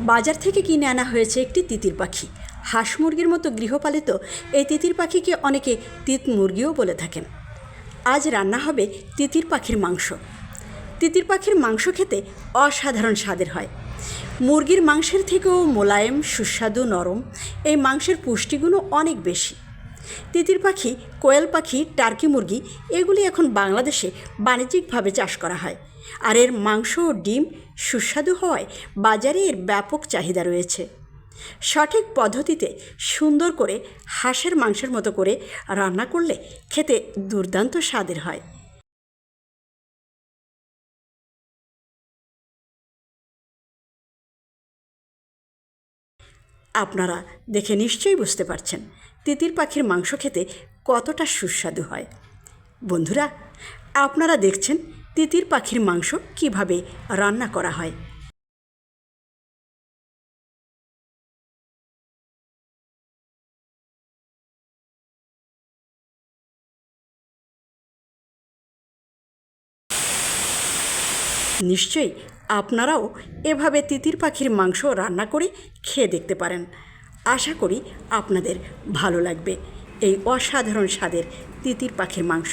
বাজার থেকে কিনে আনা হয়েছে একটি তিতির পাখি। হাঁস মুরগির মতো গৃহপালিত এই তিতির পাখিকে অনেকে তিত মুরগিও বলে থাকেন। আজ রান্না হবে তিতির পাখির মাংস। তিতির পাখির মাংস খেতে অসাধারণ স্বাদের হয়। মুরগির মাংসের থেকেও মোলায়েম, সুস্বাদু, নরম, এই মাংসের পুষ্টিগুণও অনেক বেশি। তিতির পাখি, কোয়েল পাখি, টার্কি মুরগি, এগুলি এখন বাংলাদেশে বাণিজ্যিকভাবে চাষ করা হয়। আর এর মাংস ও ডিম সুস্বাদু হওয়ায় বাজারে এর ব্যাপক চাহিদা রয়েছে। সঠিক পদ্ধতিতে সুন্দর করে হাঁসের মাংসের মতো করে রান্না করলে খেতে দুর্দান্ত স্বাদের হয়। আপনারা দেখে নিশ্চয়ই বুঝতে পারছেন তিতির পাখির মাংস খেতে কতটা সুস্বাদু হয়। বন্ধুরা, আপনারা দেখছেন তিতির পাখির মাংস কীভাবে রান্না করা হয়? নিশ্চয়ই আপনারাও এভাবে তিতির পাখির মাংস রান্না করে খেয়ে দেখতে পারেন। আশা করি আপনাদের ভালো লাগবে। এই অসাধারণ স্বাদের তিতির পাখির মাংস।